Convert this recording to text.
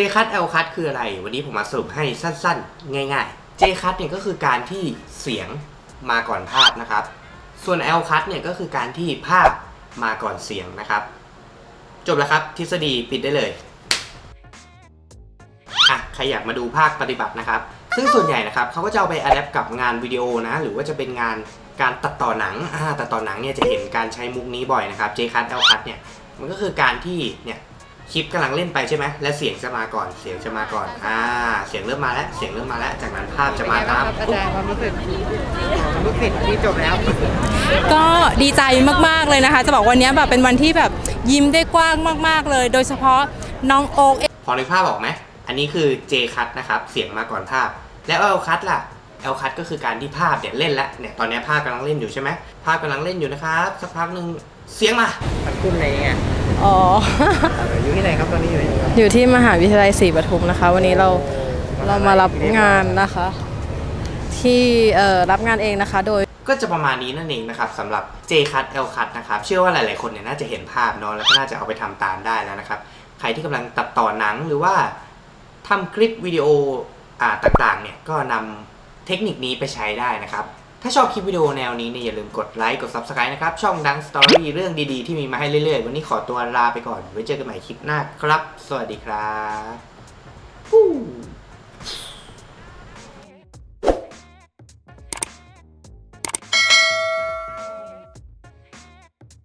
J-Cut L-Cut คืออะไร วันนี้ผมมาสรุปให้สั้นๆ ง่ายๆ J-Cut เนี่ยก็คือการที่เสียงมาก่อนภาพนะครับ ส่วน L-Cut เนี่ยก็คือการที่ภาพมาก่อนเสียงนะครับ จบแล้วครับ ทฤษฎีปิดได้เลยอะใครอยากมาดูภาคปฏิบัตินะครับ ซึ่งส่วนใหญ่นะครับเขาก็จะเอาไปอัดแอปกับงานวิดีโอนะ หรือว่าจะเป็นงานการตัดต่อหนังอ่าตัดต่อหนังเนี่ยจะเห็นการใช้มุกนี้บ่อยนะครับ J-Cut L-Cut เนี่ยมันก็คือการที่เนี่ย คลิปกำลังเล่นไปใช่ไหมและเสียงจะมาก่อนเสียงจะมาก่อนอ่าเสียงเริ่มมาแล้วเสียงเริ่มมาแล้วจากนั้นภาพจะมาตาม อาจารย์ความรู้สึกความรู้สึกที่จบแล้ว ก็ดีใจมากๆเลยนะคะ จะบอกวันนี้แบบเป็นวันที่แบบยิ้มได้กว้างมากๆเลย โดยเฉพาะน้องโอ๊กเองพอนึกภาพออกไหมอันนี้คือ J cut นะครับ เสียงมาก่อนภาพ แล้ว L cut ล่ะ L cut ก็คือการที่ภาพเนี่ยเล่นแล้วเนี่ยตอนนี้ภาพกำลังเล่นอยู่ใช่ไหมภาพกำลังเล่นอยู่นะครับสักพักหนึ่งเสียงมา มันคุ้มอะไรเงี้ย อ๋อ อยู่ที่ไหนครับตอนนี้อยู่ที่ไหนครับอยู่ที่มหาวิทยาลัยศรีปทุมนะคะ วันนี้เราเรามารับงานนะคะ ที่เอ่อรับงานเองนะคะ โดยก็จะประมาณนี้นั่นเองนะครับสำหรับ J cut L cut นะครับเชื่อว่าหลาย ๆ คนเนี่ยน่าจะเห็นภาพเนาะแล้วก็น่าจะเอาไปทำตามได้แล้วนะครับ ใครที่กำลังตัดต่อหนังหรือว่าทำคลิปวิดีโออ่าต่าง ๆ เนี่ยก็นำเทคนิคนี้ไปใช้ได้นะครับ ถ้าชอบคลิปวิดีโอแนวนี้เนี่ยอย่าลืมกดไลค์กด Subscribe นะครับ ช่องดังสตอรี่เรื่องดีๆ ที่มีมาให้เรื่อยๆ วันนี้ขอตัวลาไปก่อน ไว้เจอกันใหม่คลิปหน้าครับ สวัสดีครับ